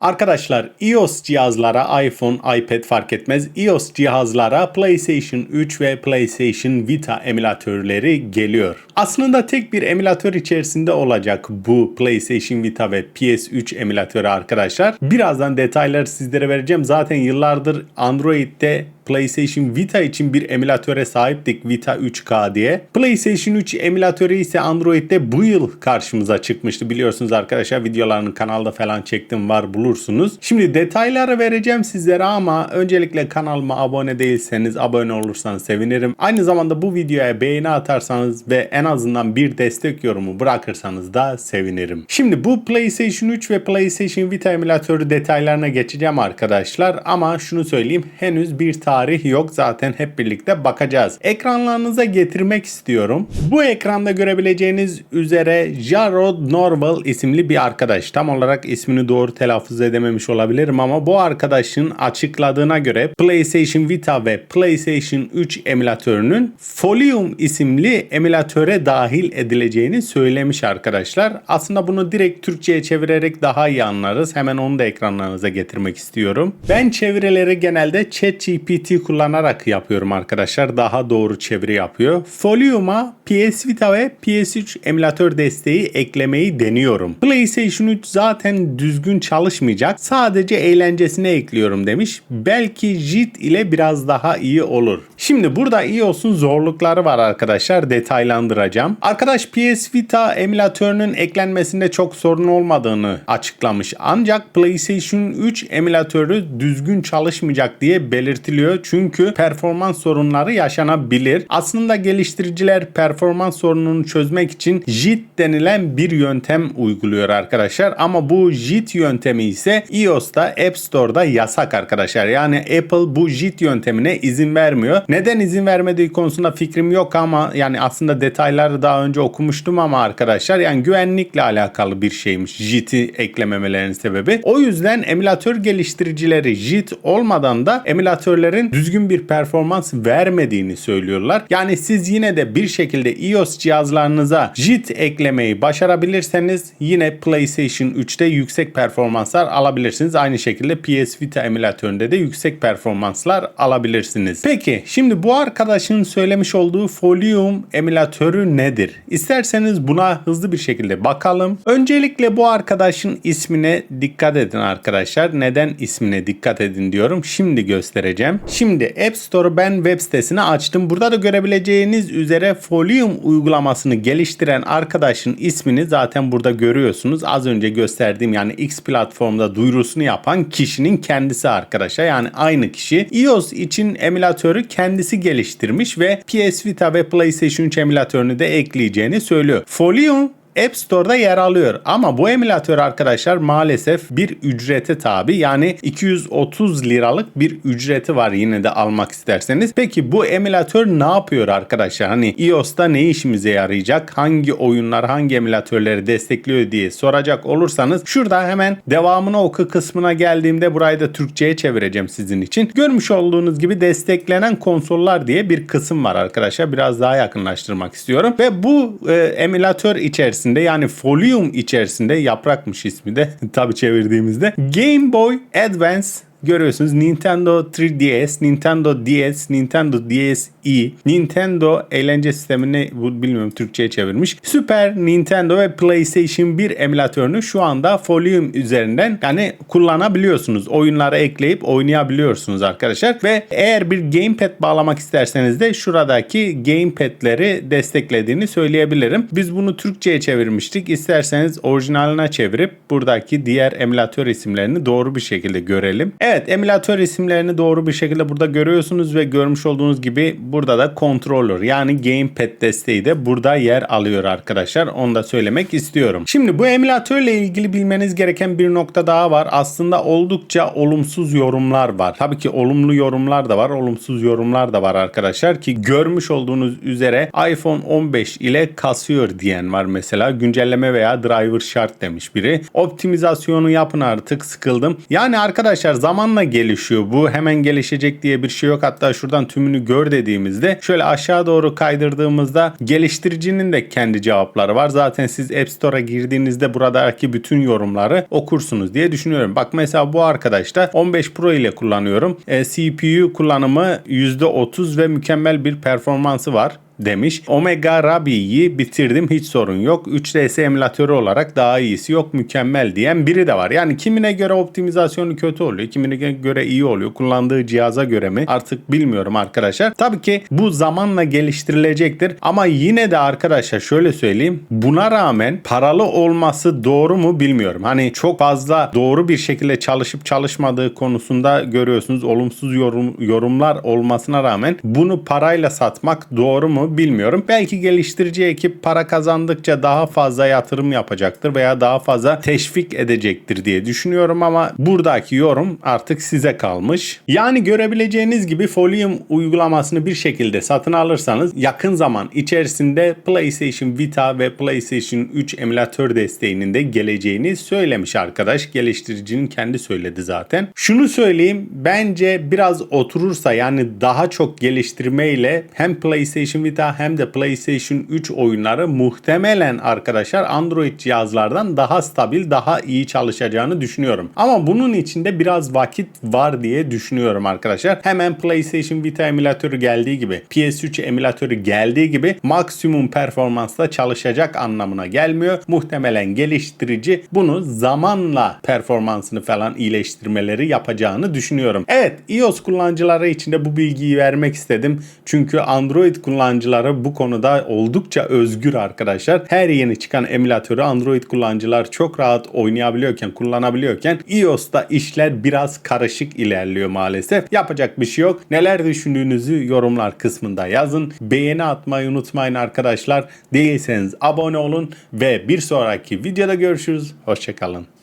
Arkadaşlar iOS cihazlara iPhone, iPad fark etmez. iOS cihazlara PlayStation 3 ve PlayStation Vita emülatörleri geliyor. Aslında tek bir emülatör içerisinde olacak bu PlayStation Vita ve PS3 emülatörü arkadaşlar. Birazdan detayları sizlere vereceğim. Zaten yıllardır Android'de PlayStation Vita için bir emülatöre sahiptik Vita 3K diye. PlayStation 3 emülatörü ise Android'de bu yıl karşımıza çıkmıştı. Biliyorsunuz arkadaşlar videolarını kanalda falan çektim var bulursunuz. Şimdi detayları vereceğim sizlere ama öncelikle kanalıma abone değilseniz abone olursanız sevinirim. Aynı zamanda bu videoya beğeni atarsanız ve en azından bir destek yorumu bırakırsanız da sevinirim. Şimdi bu PlayStation 3 ve PlayStation Vita emülatörü detaylarına geçeceğim arkadaşlar ama şunu söyleyeyim henüz bir tarih yok zaten hep birlikte bakacağız. Ekranlarınıza getirmek istiyorum. Bu ekranda görebileceğiniz üzere Jarrod Norval isimli bir arkadaş. Tam olarak ismini doğru telaffuz edememiş olabilirim ama bu arkadaşın açıkladığına göre PlayStation Vita ve PlayStation 3 emülatörünün Folium isimli emülatöre dahil edileceğini söylemiş arkadaşlar. Aslında bunu direkt Türkçe'ye çevirerek daha iyi anlarız. Hemen onu da ekranlarınıza getirmek istiyorum. Ben çevirileri genelde ChatGPT kullanarak yapıyorum arkadaşlar. Daha doğru çeviri yapıyor. Folium'a PS Vita ve PS3 emülatör desteği eklemeyi deniyorum. PlayStation 3 zaten düzgün çalışmayacak. Sadece eğlencesine ekliyorum demiş. Belki JIT ile biraz daha iyi olur. Şimdi burada iOS'un zorlukları var arkadaşlar. Detaylandıracağım. Arkadaş PS Vita emülatörünün eklenmesinde çok sorun olmadığını açıklamış. Ancak PlayStation 3 emülatörü düzgün çalışmayacak diye belirtiliyor. Çünkü performans sorunları yaşanabilir. Aslında geliştiriciler performans sorununu çözmek için JIT denilen bir yöntem uyguluyor arkadaşlar. Ama bu JIT yöntemi ise iOS'ta App Store'da yasak arkadaşlar. Yani Apple bu JIT yöntemine izin vermiyor. Neden izin vermediği konusunda fikrim yok ama yani aslında detayları daha önce okumuştum ama arkadaşlar yani güvenlikle alakalı bir şeymiş JIT'i eklememelerinin sebebi. O yüzden emülatör geliştiricileri JIT olmadan da emülatörlerin düzgün bir performans vermediğini söylüyorlar. Yani siz yine de bir şekilde iOS cihazlarınıza JIT eklemeyi başarabilirseniz yine PlayStation 3'te yüksek performanslar alabilirsiniz. Aynı şekilde PS Vita emülatöründe de yüksek performanslar alabilirsiniz. Peki şimdi bu arkadaşın söylemiş olduğu Folium emülatörü nedir? İsterseniz buna hızlı bir şekilde bakalım. Öncelikle bu arkadaşın ismine dikkat edin arkadaşlar. Neden ismine dikkat edin diyorum. Şimdi göstereceğim. Şimdi App Store'u ben web sitesine açtım. Burada da görebileceğiniz üzere Folium uygulamasını geliştiren arkadaşın ismini zaten burada görüyorsunuz. Az önce gösterdiğim yani X platformda duyurusunu yapan kişinin kendisi arkadaşlar. Yani aynı kişi. iOS için emülatörü kendisi geliştirmiş ve PS Vita ve PlayStation 3 emülatörünü de ekleyeceğini söylüyor. Folium App Store'da yer alıyor. Ama bu emülatör arkadaşlar maalesef bir ücrete tabi. Yani 230 liralık bir ücreti var yine de almak isterseniz. Peki bu emülatör ne yapıyor arkadaşlar? Hani iOS'ta ne işimize yarayacak? Hangi oyunlar, hangi emülatörleri destekliyor diye soracak olursanız şurada hemen devamını oku kısmına geldiğimde burayı da Türkçe'ye çevireceğim sizin için. Görmüş olduğunuz gibi desteklenen konsollar diye bir kısım var arkadaşlar. Biraz daha yakınlaştırmak istiyorum. Ve bu e, emülatör içerisinde içerisinde yani Folium içerisinde yaprakmış ismi de tabi çevirdiğimizde. Game Boy Advance görüyorsunuz Nintendo 3DS, Nintendo DS, Nintendo DSi, Nintendo eğlence sistemini bu bilmiyorum Türkçe'ye çevirmiş. Super Nintendo ve PlayStation 1 emülatörünü şu anda Folium üzerinden yani kullanabiliyorsunuz. Oyunlara ekleyip oynayabiliyorsunuz arkadaşlar ve eğer bir gamepad bağlamak isterseniz de şuradaki gamepad'leri desteklediğini söyleyebilirim. Biz bunu Türkçe'ye çevirmiştik. İsterseniz orijinaline çevirip buradaki diğer emülatör isimlerini doğru bir şekilde görelim. Evet emülatör isimlerini doğru bir şekilde burada görüyorsunuz ve görmüş olduğunuz gibi burada da controller yani gamepad desteği de burada yer alıyor arkadaşlar. Onu da söylemek istiyorum. Şimdi bu emülatörle ilgili bilmeniz gereken bir nokta daha var. Aslında oldukça olumsuz yorumlar var. Tabii ki olumlu yorumlar da var, olumsuz yorumlar da var arkadaşlar ki görmüş olduğunuz üzere iPhone 15 ile kasıyor diyen var mesela. Güncelleme veya driver şart demiş biri. Optimizasyonu yapın artık sıkıldım. Yani arkadaşlar zaman zamanla gelişiyor. Bu hemen gelişecek diye bir şey yok. Hatta şuradan tümünü gör dediğimizde şöyle aşağı doğru kaydırdığımızda geliştiricinin de kendi cevapları var. Zaten siz App Store'a girdiğinizde buradaki bütün yorumları okursunuz diye düşünüyorum. Bak mesela bu arkadaşta 15 Pro ile kullanıyorum. E, CPU kullanımı %30 ve mükemmel bir performansı var demiş. Omega Rabi'yi bitirdim hiç sorun yok. 3DS emülatörü olarak daha iyisi yok mükemmel diyen biri de var. Yani kimine göre optimizasyonu kötü oluyor. Kimine göre iyi oluyor. Kullandığı cihaza göre mi artık bilmiyorum arkadaşlar. Tabii ki bu zamanla geliştirilecektir. Ama yine de arkadaşlar şöyle söyleyeyim. Buna rağmen paralı olması doğru mu bilmiyorum. Hani çok fazla doğru bir şekilde çalışıp çalışmadığı konusunda görüyorsunuz olumsuz yorum, yorumlar olmasına rağmen bunu parayla satmak doğru mu bilmiyorum. Belki geliştirici ekip para kazandıkça daha fazla yatırım yapacaktır veya daha fazla teşvik edecektir diye düşünüyorum ama buradaki yorum artık size kalmış. Yani görebileceğiniz gibi Folium uygulamasını bir şekilde satın alırsanız yakın zaman içerisinde PlayStation Vita ve PlayStation 3 emülatör desteğinin de geleceğini söylemiş arkadaş. Geliştiricinin kendi söyledi zaten. Şunu söyleyeyim bence biraz oturursa yani daha çok geliştirmeyle hem PlayStation Vita hem de PlayStation 3 oyunları muhtemelen arkadaşlar Android cihazlardan daha stabil, daha iyi çalışacağını düşünüyorum. Ama bunun içinde biraz vakit var diye düşünüyorum arkadaşlar. Hemen PlayStation Vita emülatörü geldiği gibi, PS3 emülatörü geldiği gibi maksimum performansla çalışacak anlamına gelmiyor. Muhtemelen geliştirici bunu zamanla performansını falan iyileştirmeleri yapacağını düşünüyorum. Evet, iOS kullanıcıları için de bu bilgiyi vermek istedim. Çünkü Android kullanıcıları bu konuda oldukça özgür arkadaşlar. Her yeni çıkan emülatörü Android kullanıcılar çok rahat oynayabiliyorken, kullanabiliyorken iOS'ta işler biraz karışık ilerliyor maalesef. Yapacak bir şey yok. Neler düşündüğünüzü yorumlar kısmında yazın. Beğeni atmayı unutmayın arkadaşlar. Değilseniz abone olun ve bir sonraki videoda görüşürüz. Hoşçakalın.